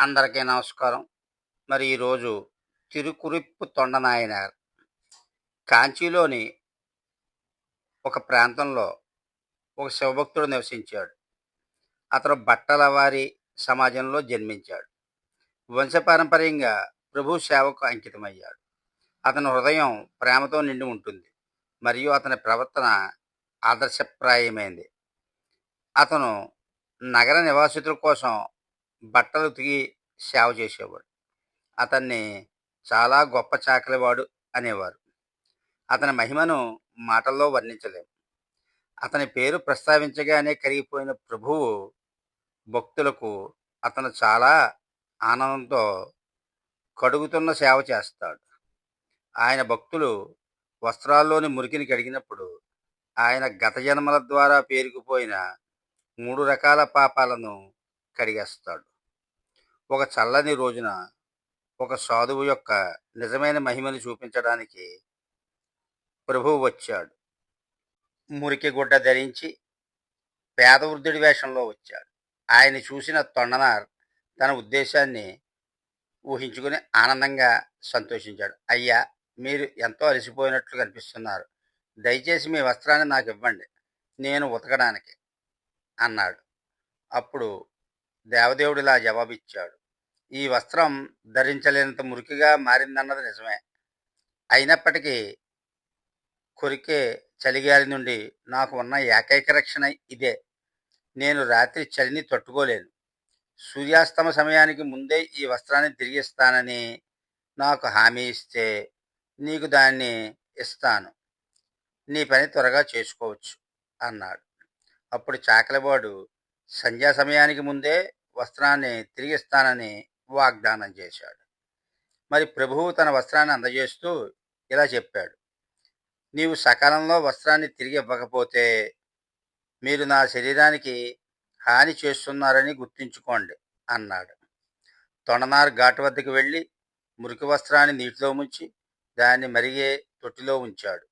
అందరికీ నమస్కారం. మరి ఈరోజు తిరుకురిప్పు తొండనాయనార్ కాంచీలోని ఒక ప్రాంతంలో ఒక శివభక్తుడు నివసించాడు. అతను బట్టల వారి సమాజంలో జన్మించాడు. వంశపారంపర్యంగా ప్రభు సేవకు అంకితమయ్యాడు. అతని హృదయం ప్రేమతో నిండి ఉంటుంది. మరియు అతని ప్రవర్తన ఆదర్శప్రాయమైంది. అతను నగర నివాసితుల కోసం బట్టలు ఉతికి సేవ చేసేవాడు. అతన్ని చాలా గొప్ప చాకలివాడు అనేవారు. అతని మహిమను మాటల్లో వర్ణించలేము అతని పేరు ప్రస్తావించగానే కరిగిపోయిన ప్రభువు భక్తులకు అతను చాలా ఆనందంతో కడుగుతున్న సేవ చేస్తాడు. ఆయన భక్తులు వస్త్రాల్లోని మురికిని కడిగినప్పుడు ఆయన గత జన్మల ద్వారా పేరుకుపోయిన మూడు రకాల పాపాలను కడిగేస్తాడు. ఒక చల్లని రోజున ఒక సాధువు యొక్క నిజమైన మహిమను చూపించడానికి ప్రభువు వచ్చాడు. మురికి గుడ్డ ధరించి పేద వృద్ధుడి వేషంలో వచ్చాడు. ఆయన చూసిన తొండనార్ తన ఉద్దేశాన్ని ఊహించుకుని ఆనందంగా సంతోషించాడు. అయ్యా మీరు ఎంతో అలసిపోయినట్లు కనిపిస్తున్నారు. దయచేసి మీ వస్త్రాన్ని నాకు ఇవ్వండి. నేను ఉతకడానికి అన్నాడు. అప్పుడు దేవదేవుడిలా జవాబిచ్చాడు. ఈ వస్త్రం ధరించలేనంత మురికిగా మారిందన్నది నిజమే. అయినప్పటికీ కొరికే చలిగాలి నుండి నాకు ఉన్న ఏకైక రక్షణ ఇదే. నేను రాత్రి చలిని తట్టుకోలేను. సూర్యాస్తమ సమయానికి ముందే ఈ వస్త్రాన్ని తిరిగిస్తానని నాకు హామీ ఇస్తే నీకు దాన్ని ఇస్తాను. నీ పని త్వరగా చేసుకోవచ్చు అన్నాడు. అప్పుడు చాకలివాడు సంధ్యా సమయానికి ముందే వస్త్రాన్ని తిరిగిస్తానని వాగ్దానం చేశాడు. మరి ప్రభువు తన వస్త్రాన్ని అందజేస్తూ ఇలా చెప్పాడు. నీవు సకాలంలో వస్త్రాన్ని తిరిగి ఇవ్వకపోతే మీరు నా శరీరానికి హాని చేస్తున్నారని గుర్తుంచుకోండి అన్నాడు. తొండనార్ ఘాటు వద్దకు వెళ్ళి మురికి వస్త్రాన్ని నీటిలో ముంచి దాన్ని మరిగే తొట్టిలో ఉంచాడు.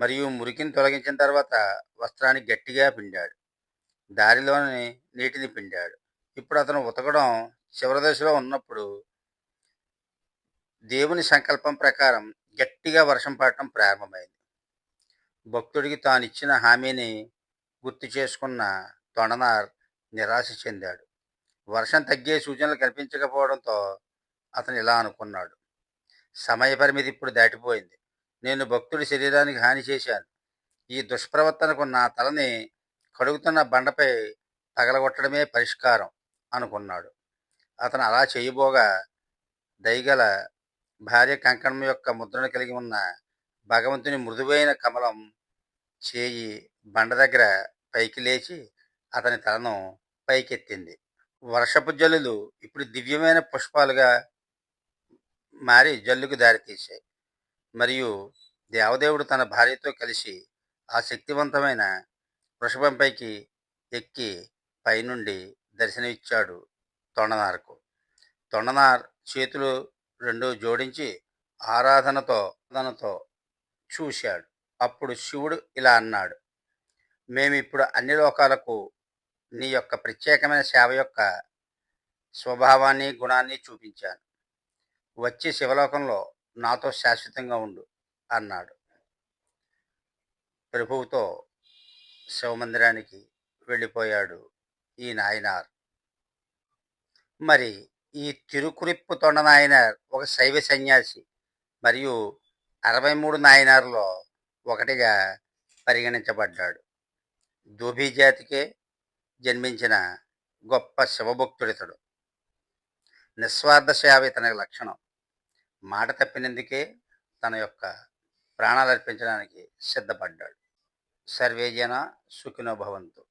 మరియు మురికిని తొలగించిన తర్వాత వస్త్రాన్ని గట్టిగా పిండాడు. దారిలోని నీటిని పిండాడు. ఇప్పుడు అతను ఉతకడం చివరి దశలో ఉన్నప్పుడు దేవుని సంకల్పం ప్రకారం గట్టిగా వర్షం పడటం ప్రారంభమైంది. భక్తుడికి తాను ఇచ్చిన హామీని గుర్తు చేసుకున్న తొండనార్ నిరాశ చెందాడు. వర్షం తగ్గే సూచనలు కనిపించకపోవడంతో అతను ఇలా అనుకున్నాడు. సమయ పరిమితి ఇప్పుడు దాటిపోయింది. నేను భక్తుడి శరీరానికి హాని చేశాను. ఈ దుష్ప్రవర్తనకు నా తలని కడుగుతున్న బండపై తగలగొట్టడమే పరిష్కారం. అనుకున్నాడు. అతను అలా చేయబోగా దయగల భార్య కంకణం యొక్క ముద్రను కలిగి ఉన్న భగవంతుని మృదువైన కమలం చేయి బండ దగ్గర పైకి లేచి అతని తలను పైకెత్తింది. వర్షపు జల్లులు ఇప్పుడు దివ్యమైన పుష్పాలుగా మారి జల్లుకు దారితీశాయి మరియు దేవదేవుడు తన భార్యతో కలిసి ఆ శక్తివంతమైన వృషభంపైకి ఎక్కి పైనుండి దర్శనమిచ్చాడు తొండనార్కు. తొండనార్ చేతులు రెండు జోడించి ఆరాధనతో ఆరాధనతో చూశాడు. అప్పుడు శివుడు ఇలా అన్నాడు మేమిప్పుడు అన్ని లోకాలకు నీ యొక్క ప్రత్యేకమైన సేవ యొక్క స్వభావాన్ని గుణాన్ని చూపించాను. వచ్చి శివలోకంలో నాతో శాశ్వతంగా ఉండు అన్నాడు. ప్రభువుతో శివమందిరానికి వెళ్ళిపోయాడు ఈ నాయనార్. మరి ఈ తిరుకురిప్పు తొండ నాయనార్ ఒక శైవ సన్యాసి మరియు అరవై మూడు నాయనార్లో ఒకటిగా పరిగణించబడ్డాడు. దూబీ జాతికే జన్మించిన గొప్ప శివభక్తుడితడు. నిస్వార్థ సేవ ఇతని లక్షణం. మాట తప్పినందుకే తన యొక్క ప్రాణాలు అర్పించడానికి సిద్ధపడ్డాడు సర్వేజన సుఖినోభవంతు